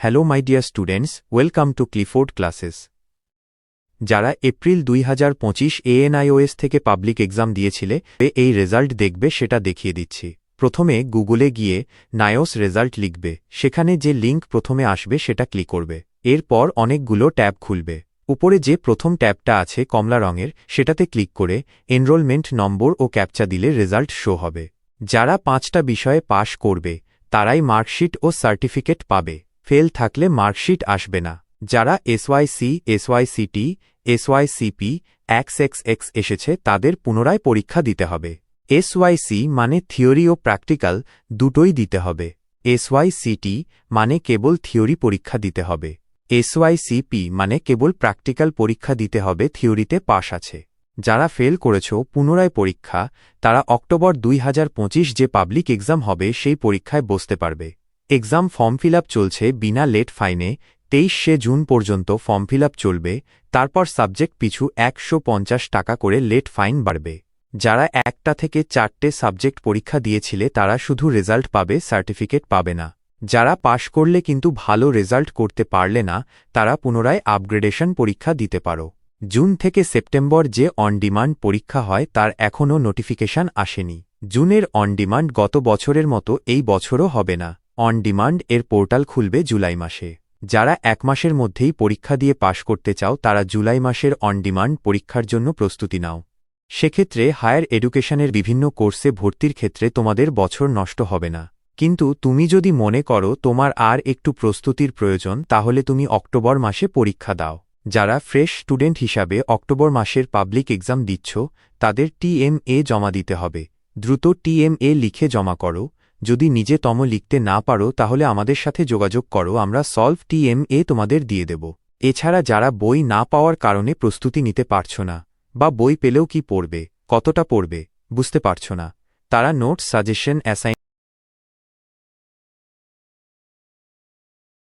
Hello my dear students welcome to Clifford classes যারা April দুই হাজার পঁচিশ এএনআইওএস থেকে পাবলিক এক্সাম দিয়েছিলে এই রেজাল্ট দেখবে, সেটা দেখিয়ে দিচ্ছি। প্রথমে গুগলে গিয়ে নায়োস রেজাল্ট লিখবে। সেখানে যে লিঙ্ক প্রথমে আসবে, সেটা ক্লিক করবে। এরপর অনেকগুলো ট্যাব খুলবে। উপরে যে প্রথম ট্যাবটা আছে, কমলা রঙের, সেটাতে ক্লিক করে এনরোলমেন্ট নম্বর ও ক্যাপচা দিলে রেজাল্ট শো হবে। যারা পাঁচটা বিষয়ে পাশ করবে, তারাই মার্কশিট ও সার্টিফিকেট পাবে। ফেল থাকলে মার্কশিট আসবে না। যারা SYC SYCT SYCP X X X এসেছে, তাদের পুনরায় পরীক্ষা দিতে হবে। এসওয়াইসি মানে থিওরি ও প্র্যাকটিক্যাল দুটোই দিতে হবে। এসওয়াইসিটি মানে কেবল থিওরি পরীক্ষা দিতে হবে। এসওয়াইসিপি মানে কেবল প্র্যাকটিক্যাল পরীক্ষা দিতে হবে, থিওরিতে পাশ আছে। যারা ফেল করেছ, পুনরায় পরীক্ষা, তারা অক্টোবর দুই হাজার পঁচিশ যে পাবলিক এক্সাম হবে, সেই পরীক্ষায় বসতে পারবে। এক্সাম ফর্ম ফিল চলছে বিনা লেট ফাইনে, তেইশে জুন পর্যন্ত ফর্ম ফিল চলবে, তারপর সাবজেক্ট পিছু একশো পঞ্চাশ টাকা করে লেট ফাইন বাড়বে। যারা একটা থেকে চারটে সাবজেক্ট পরীক্ষা দিয়েছিলে তারা শুধু রেজাল্ট পাবে, সার্টিফিকেট পাবে না। যারা পাশ করলে কিন্তু ভালো রেজাল্ট করতে পারলে না, তারা পুনরায় আপগ্রেডেশন পরীক্ষা দিতে পারো। জুন থেকে সেপ্টেম্বর যে অন ডিমান্ড পরীক্ষা হয় তার এখনও নোটিফিকেশন আসেনি। জুনের অন ডিমান্ড গত বছরের মতো এই বছরও হবে না। অন ডিমান্ড এর পোর্টাল খুলবে জুলাই মাসে। যারা এক মাসের মধ্যেই পরীক্ষা দিয়ে পাশ করতে চাও, তারা জুলাই মাসের অন ডিমান্ড পরীক্ষার জন্য প্রস্তুতি নাও। সেক্ষেত্রে হায়ার এডুকেশনের বিভিন্ন কোর্সে ভর্তির ক্ষেত্রে তোমাদের বছর নষ্ট হবে না। কিন্তু তুমি যদি মনে করো তোমার আর একটু প্রস্তুতির প্রয়োজন, তাহলে তুমি অক্টোবর মাসে পরীক্ষা দাও। যারা ফ্রেশ স্টুডেন্ট হিসাবে অক্টোবর মাসের পাবলিক এক্সাম দিচ্ছ, তাদের টিএমএ জমা দিতে হবে। দ্রুত টিএমএ লিখে জমা করো। যদি নিজে তম লিখতে না পারো, তাহলে আমাদের সাথে যোগাযোগ করো, আমরা সলভ টিএমএ তোমাদের দিয়ে দেব। এছাড়া যারা বই না পাওয়ার কারণে প্রস্তুতি নিতে পারছ না, বা বই পেলেও কি পড়বে, কতটা পড়বে, বুঝতে পারছ না, তারা নোটস সাজেশন অ্যাসাইন